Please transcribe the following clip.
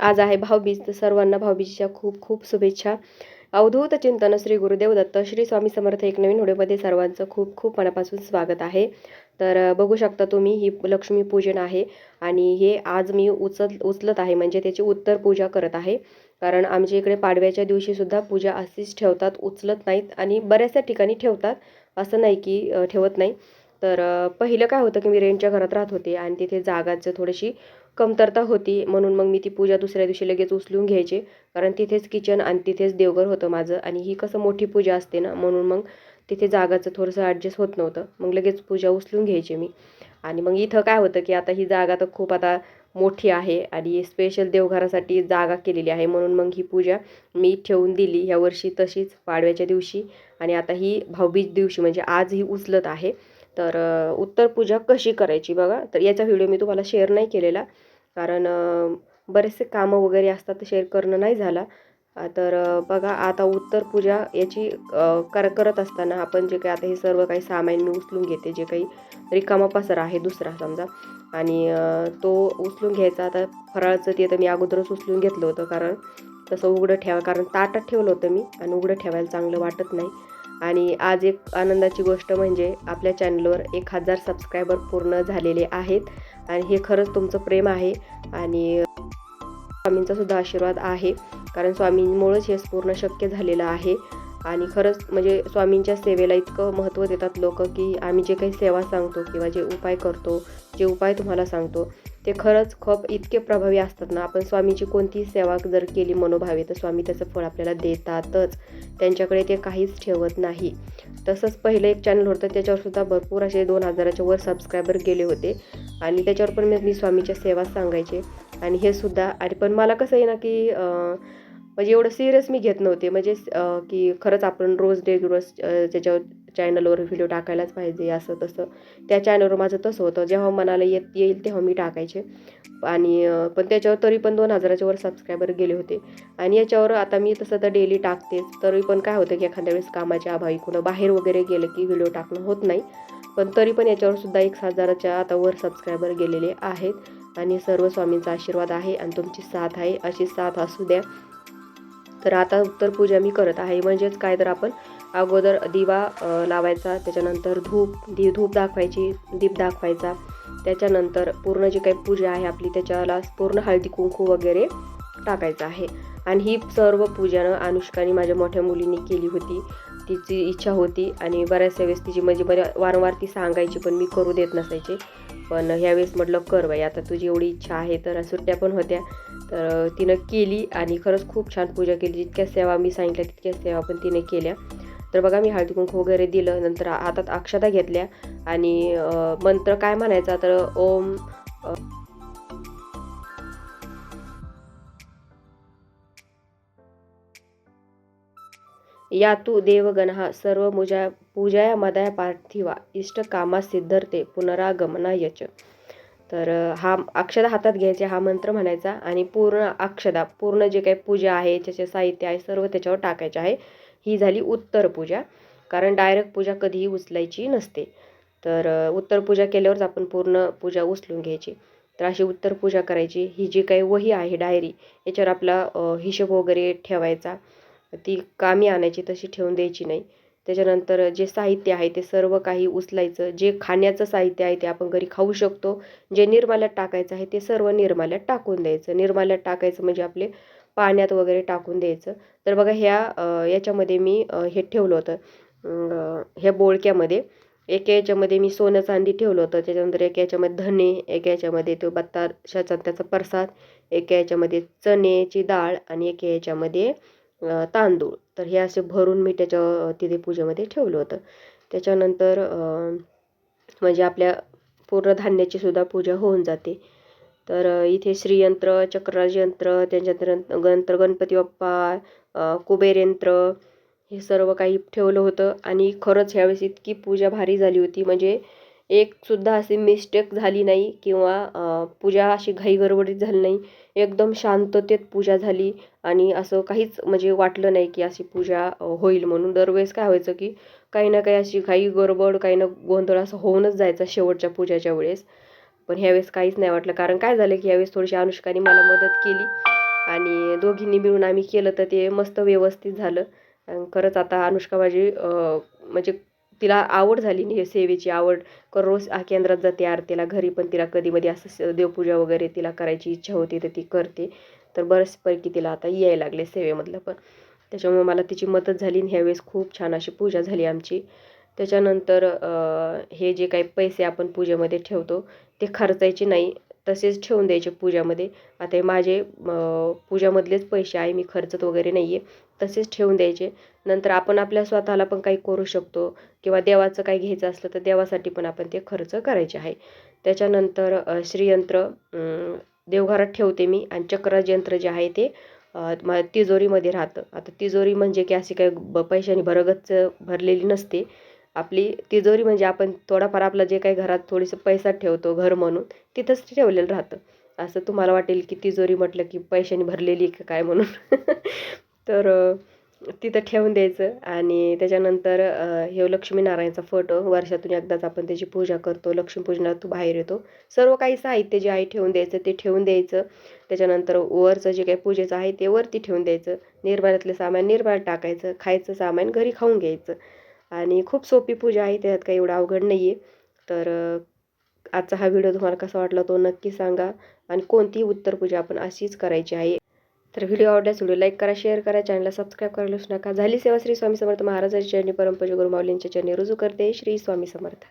आज आहे भाऊबीज. तर सर्वांना भाऊबीजच्या खूप खूप शुभेच्छा. अवधूत चिंतन श्री गुरुदेव दत्त श्री स्वामी समर्थ एक नवीन व्हिडिओमध्ये सर्वांचं खूप खूप मनापासून स्वागत आहे. तर बघू शकता तुम्ही ही लक्ष्मी पूजन आहे आणि हे आज मी उचल उचलत आहे म्हणजे त्याची उत्तर पूजा करत आहे. कारण आमच्या इकडे पाडव्याच्या दिवशीसुद्धा पूजा अशीच ठेवतात उचलत नाहीत आणि बऱ्याचशा ठिकाणी ठेवतात. असं नाही की ठेवत नाही. तर पहिलं काय होतं की मी रेंटच्या घरात राहत होते आणि तिथे जागाचं थोडीशी कमतरता होती. म्हणून मग मी ती पूजा दुसऱ्या दिवशी लगेच उचलून घ्यायचे. कारण तिथेच किचन आणि तिथेच देवघर होतं माझं आणि ही कसं मोठी पूजा असते ना म्हणून मग तिथे जागाचं थोडंसं ॲडजस्ट होत नव्हतं. मग लगेच पूजा उचलून घ्यायची मी. आणि मग इथं काय होतं की आता ही जागा तर खूप आता मोठी आहे आणि स्पेशल देवघरासाठी जागा केलेली आहे. म्हणून मग ही पूजा मी ठेवून दिली ह्या वर्षी तशीच पाडव्याच्या दिवशी. आणि आता ही भाऊबीज दिवशी म्हणजे आज ही उचलत आहे. तर उत्तर पूजा कशी करायची बघा. तर याचा व्हिडिओ मी तुम्हाला शेअर नाही केलेला. कारण बरेचसे कामं वगैरे असतात तर शेअर करणं नाही झाला. तर बघा आता उत्तर पूजा याची कर करत असताना आपण जे काही आता हे सर्व काही सामान मी उचलून घेते. जे काही रिकामा पसारा आहे दुसरा समजा. आणि तो उचलून घ्यायचा. आता फराळचं ते तर मी अगोदरच उचलून घेतलं होतं. कारण तसं उघडं ठेवा. कारण ताटात ठेवलं होतं मी. आणि उघडं ठेवायला चांगलं वाटत नाही. आणि आज एक आनंदाची गोष्ट म्हणजे आपल्या चॅनलवर एक हजार सबस्क्रायबर पूर्ण झालेले आहेत. आणि हे खरंच तुमचं प्रेम आहे. आणि स्वामींचा सुद्धा आशीर्वाद आहे. कारण स्वामींमुळेच हे पूर्ण शक्य झालेलं आहे. आणि खरंच म्हणजे स्वामींच्या सेवेला इतकं महत्त्व देतात लोक की आम्ही जे काही सेवा सांगतो किंवा जे उपाय करतो जे उपाय तुम्हाला सांगतो ते खरंच खूप इतके प्रभावी असतात ना. आपण स्वामीची कोणतीही सेवा जर केली मनोभावे तर स्वामी त्याचं फळ आपल्याला देतातच. त्यांच्याकडे ते काहीच ठेवत नाही. तसंच पहिलं एक चॅनल होतं त्याच्यावर सुद्धा भरपूर असे दोन हजाराच्या वर सबस्क्रायबर गेले होते. आणि त्याच्यावर पण मी मी स्वामीच्या सेवा सांगायचे. आणि हे सुद्धा आणि पण मला कसं आहे ना की म्हणजे एवढं सिरियस मी घेत नव्हते. म्हणजे की खरंच आपण रोज डे रोज त्याच्यावर चॅनलवर व्हिडिओ टाकायलाच पाहिजे असं तसं. त्या चॅनलवर माझं तसं होतं. जेव्हा मनाला येत येईल तेव्हा मी टाकायचे. आणि पण त्याच्यावर तरी पण दोन हजाराच्या वर सबस्क्रायबर गेले होते. आणि याच्यावर आता मी तसं तर डेली टाकतेच. तरी पण काय होतं की एखाद्या वेळेस कामाच्या अभावी कुणं बाहेर वगैरे गेलं की व्हिडिओ टाकणं होत नाही. पण तरी पण याच्यावर सुद्धा एक हजाराच्या आता वर सबस्क्रायबर गेलेले आहेत. आणि सर्व स्वामींचा आशीर्वाद आहे आणि तुमची साथ आहे. अशी साथ असू द्या. तर आता उत्तर पूजा मी करत आहे. म्हणजेच काय तर आपण अगोदर दिवा लावायचा त्याच्यानंतर धूप दी धूप दाखवायची दीप दाखवायचा. त्याच्यानंतर पूर्ण जी काही पूजा आहे आपली त्याच्याला पूर्ण हळदी कुंकू वगैरे टाकायचं आहे. आणि ही सर्व पूजानं अनुष्काने माझ्या मोठ्या मुलीने केली होती. तिची इच्छा होती आणि बऱ्याचशा वेळेस तिची म्हणजे मला वारंवार ती सांगायची पण मी करू देत नसायचे. पण ह्यावेळेस म्हटलं कर बाई आता तुझी एवढी इच्छा आहे तर सुट्ट्या पण होत्या. तर तिनं केली आणि खरंच खूप छान पूजा केली. जितक्या सेवा मी सांगितल्या तितक्या सेवा पण तिने केल्या. तर बघा मी हळदी कुंकू वगैरे दिलं नंतर हातात अक्षता घेतल्या आणि मंत्र काय म्हणायचा? तर ओम या तू देवगणहा सर्व मुजा पूजाया मदाया पार्थिवा इष्ट कामा सिद्धर्ते पुनरागमना यच। तर हा अक्षदा हातात घ्यायचे हा मंत्र म्हणायचा आणि पूर्ण अक्षदा पूर्ण जे काही पूजा आहे ज्याचे साहित्य आहे सर्व त्याच्यावर टाकायचे आहे. ही झाली उत्तर पूजा. कारण डायरेक्ट पूजा कधीही उचलायची नसते. तर उत्तर पूजा केल्यावरच आपण पूर्ण पूजा उचलून घ्यायची. तर अशी उत्तर पूजा करायची. ही जी काही वही आहे डायरी याच्यावर आपला हिशोब वगैरे ठेवायचा. ती कामी आणायची तशी ठेवून द्यायची नाही. त्याच्यानंतर जे साहित्य आहे ते सर्व काही उचलायचं. जे खाण्याचं साहित्य आहे ते आपण घरी खाऊ शकतो. जे निर्माल्यात टाकायचं आहे ते सर्व निर्माल्यात टाकून द्यायचं. निर्माल्यात टाकायचं म्हणजे आपले पाण्यात वगैरे टाकून द्यायचं. तर बघा ह्या याच्यामध्ये मी हे ठेवलं होतं. ह्या बोळक्यामध्ये एका याच्यामध्ये मी सोनं चांदी ठेवलं होतं. त्याच्यानंतर एका याच्यामध्ये धने एका याच्यामध्ये तो बत्ताशाचा त्याचा प्रसाद एका याच्यामध्ये चण्याची डाळ आणि एका याच्यामध्ये तांदूळ. तर हे असे भरून मी त्याच्या तिथे पूजेमध्ये ठेवलं होतं. त्याच्यानंतर म्हणजे आपल्या पूर्ण धान्याची सुद्धा पूजा होऊन जाते. तर इथे श्रीयंत्र चक्रराजयंत्र यंत्र त्याच्यानंतर नंतर गणपती बाप्पा कुबेरयंत्र कुबेर यंत्र हे सर्व काही ठेवलं होतं. आणि खरंच ह्यावेळेस इतकी पूजा भारी झाली होती. म्हणजे एक सुद्धा अशी मिस्टेक झाली नाही किंवा पूजा अशी घाईगडबडीत झाली नाही. एकदम शांततेत पूजा झाली. आणि असं काहीच म्हणजे वाटलं नाही की अशी पूजा होईल म्हणून. दरवेळेस काय व्हायचं की काही ना काही अशी घाई गडबड काही ना गोंधळ असं होऊनच जायचा शेवटच्या पूजाच्या वेळेस. पण ह्यावेळेस काहीच नाही वाटलं. कारण काय झालं की ह्यावेळेस थोडीशी अनुष्काने मला मदत केली आणि दोघींनी मिळून आम्ही केलं तर ते मस्त व्यवस्थित झालं. आणि खरंच आता अनुष्का माझी म्हणजे तिला आवड झाली नाही सेवेची आवड. कर रोज हा केंद्रात जाते आरतीला घरी पण तिला कधी मध्ये असं स- देवपूजा वगैरे तिला करायची इच्छा होती तर ती करते. तर बऱ्याचपैकी तिला आता यायला लागले सेवेमधलं पण. त्याच्यामुळे मला तिची मदत झाली आणि ह्यावेळेस खूप छान अशी पूजा झाली आमची. त्याच्यानंतर हे जे काही पैसे आपण पूजेमध्ये ठेवतो ते खर्चायचे नाही. तसेच ठेवून द्यायचे पूजामध्ये. आता हे माझे पूजामधलेच पैसे आहे मी खर्चत वगैरे नाही आहे तसेच ठेवून द्यायचे. नंतर आपण आपल्या स्वतःला पण काही करू शकतो किंवा देवाचं काही घ्यायचं असलं तर देवासाठी पण आपण ते खर्च करायचे आहे. त्याच्यानंतर श्रीयंत्र देवघरात ठेवते मी आणि चक्राज यंत्र जे आहे ते मा तिजोरीमध्ये राहतं. आता तिजोरी म्हणजे की अशी काही ब पैशाने भरगच भरलेली नसते. आपली तिजोरी म्हणजे आपण थोडाफार आपलं जे काही घरात थोडीसं पैसा ठेवतो घर म्हणून तिथंच ते ठेवलेलं राहतं. असं तुम्हाला वाटेल की तिजोरी म्हटलं की पैशाने भरलेली का काय म्हणून? तर तिथं ठेवून द्यायचं आणि त्याच्यानंतर हे लक्ष्मीनारायणचा फोटो वर्षातून एकदाच आपण त्याची पूजा करतो लक्ष्मीपूजनात तो बाहेर येतो. सर्व काही साहित्य जे आहे ठेवून द्यायचं ते ठेवून द्यायचं. त्याच्यानंतर वरचं जे काही पूजेचं आहे ते वरती ठेवून द्यायचं. निर्माल्यातलं सामान निर्माण टाकायचं खायचं सामान घरी खाऊन घ्यायचं. आणि खूप सोपी पूजा आहे त्यात काही एवढं अवघड नाही आहे तर आजचा हा व्हिडिओ तुम्हाला कसा वाटला तो नक्की सांगा आणि कोणतीही उत्तर पूजा आपण अशीच करायची आहे. तर व्हिडिओ आवडल्यास व्हिडिओ लाईक करा शेअर करा चॅनलला सबस्क्राईब करायलाच नका. झाली सेवा श्री स्वामी समर्थ महाराजांची चरणी परमपूज गुरुमाऊलींच्या चरणी रुजू करते. श्री स्वामी समर्थ.